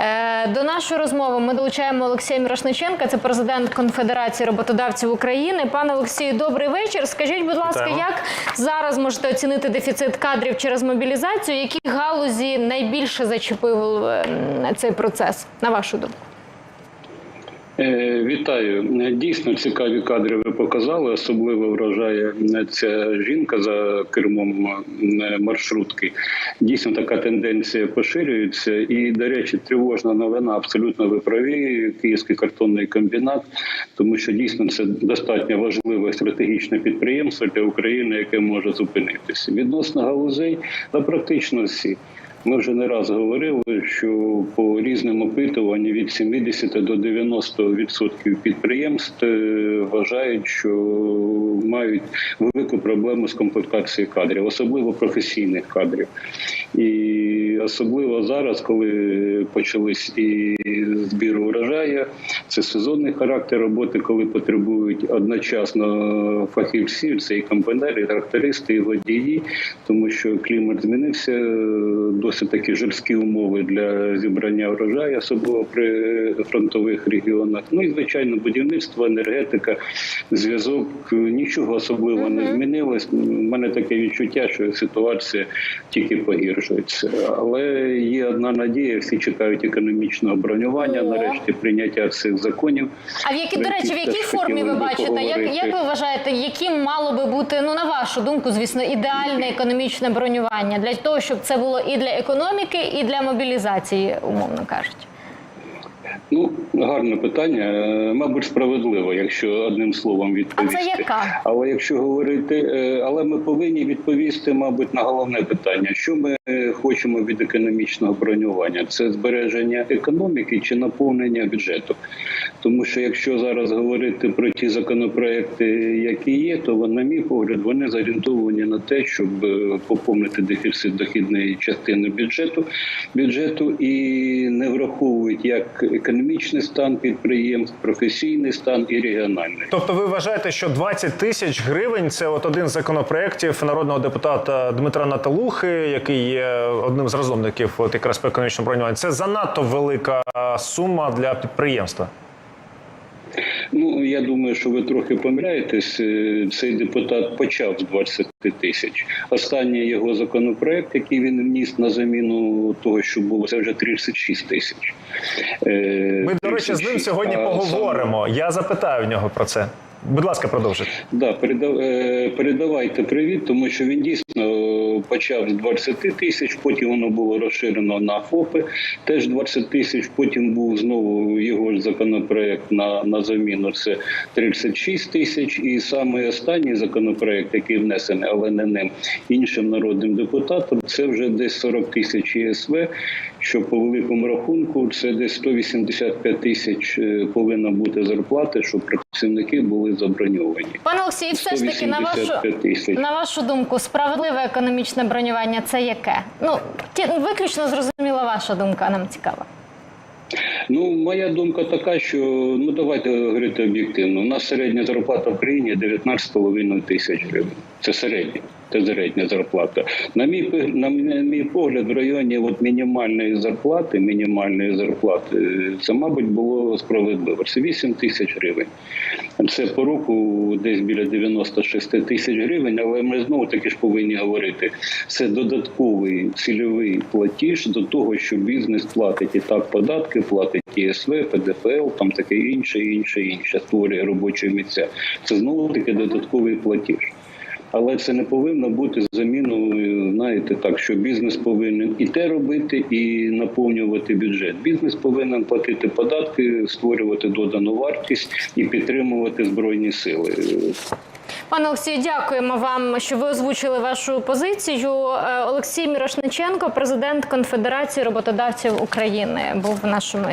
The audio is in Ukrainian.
Е, До нашої розмови ми долучаємо Олексія Мірошниченка, це президент Конфедерації роботодавців України. Пане Олексію, добрий вечір. Скажіть, будь ласка, Вітаємо. як зараз можете оцінити дефіцит кадрів через мобілізацію? Які галузі найбільше зачепив е, цей процес, на вашу думку? Е, Вітаю. Дійсно цікаві кадри ви показали. Особливо вражає ця жінка за кермом е, маршрутки. Дійсно, така тенденція поширюється. І, до речі, тривожна новина. Абсолютно ви праві. Київський картонний комбінат, тому що дійсно це достатньо важливе стратегічне підприємство для України, яке може зупинитися. Відносно галузей, та практично всі. Ми вже не раз говорили, що по різним опитуванням від 70 до 90% підприємств е, вважають, що мають велику проблему з комплектацією кадрів, особливо професійних кадрів. І особливо зараз, коли почались і збір урожаю, це сезонний характер роботи, коли потребують одночасно фахівці, це і комбайнери, і трактористи, і водії, тому що клімат змінився, досить такі жорсткі умови для зібрання урожаю, особливо при фронтових регіонах. Ну і звичайно, будівництво, енергетика, зв'язок нічого особливо не змінилось. У мене таке відчуття, що ситуація тільки погіршується. Але є одна надія: всі чекають економічного бронювання, О. нарешті прийняття цих законів. А в які до речі, в якій формі ви бачите? Як, як ви вважаєте, яким мало би бути, ну на вашу думку, звісно, ідеальне економічне бронювання для того, щоб це було і для економіки, і для мобілізації, умовно кажучи? Ну, гарне питання, Е, мабуть, справедливо, якщо одним словом А це яка? Але якщо говорити, е, але ми повинні відповісти, мабуть, на головне питання: що ми е, хочемо від економічного бронювання? Це збереження економіки чи наповнення бюджету? Тому що якщо зараз говорити про ті законопроекти, які є, то на мій погляд, вони зорієнтовані на те, щоб поповнити дефіцит дохідної частини бюджету бюджету і не враховують як економічний стан підприємств, професійний стан і регіональний. Тобто, ви вважаєте, що 20 тисяч гривень це от один з законопроєктів народного депутата Дмитра Наталухи, який є одним з розумників, от якраз по економічному бронюванню. Це занадто велика сума для підприємства. Ну я думаю, що ви трохи помиляєтесь. Е, Цей депутат почав з 20 тисяч. Останній його законопроект, який він вніс на заміну того, що було, це вже 36 тисяч. Е, Ми, до речі, з ним сьогодні А поговоримо. Я запитаю в нього про це. Будь ласка, продовжуйте. Да, е, передавайте привіт, тому що він дійсно почав з 20 тисяч, потім воно було розширено на ФОПи, теж 20 тисяч. Потім був знову його законопроект на, на заміну. Це 36 тисяч. І саме останній законопроект, який внесений, але не ним іншим народним депутатом, це вже десь 40 тисяч ЄСВ. Що по великому рахунку це десь 185 тисяч е, повинна бути зарплати, щоб працівники були заброньовані. Пане Олексій, все ж таки, на вашу на вашу думку, справедливе економічне бронювання це яке? Ну ті, виключно зрозуміла ваша думка, нам цікава. Ну, моя думка така, що ну давайте говорити об'єктивно. У нас середня зарплата в країні 19,5 тисяч гривень. Це середня. Це середня зарплата. На мій на мій- погляд, в районі от мінімальної зарплати, мінімальної зарплати, це, мабуть, було справедливо. Це 8 тисяч гривень. Це по року десь біля 96 тисяч гривень, але ми знову таки ж повинні говорити. Це додатковий цільовий платіж до того, що бізнес платить і так податки, платить ЄСВ, ПДФЛ, там таке інше, інше, інше, створює робочі місця. Це знову таки додатковий платіж. Але це не повинно бути заміною, знаєте, так, що бізнес повинен і те робити, і наповнювати бюджет. Бізнес повинен платити податки, створювати додану вартість і підтримувати збройні сили. Пане Олексію, дякуємо вам, що ви озвучили вашу позицію. Е, Олексій Мірошниченко, президент Конфедерації роботодавців України, був в нашому ефірі.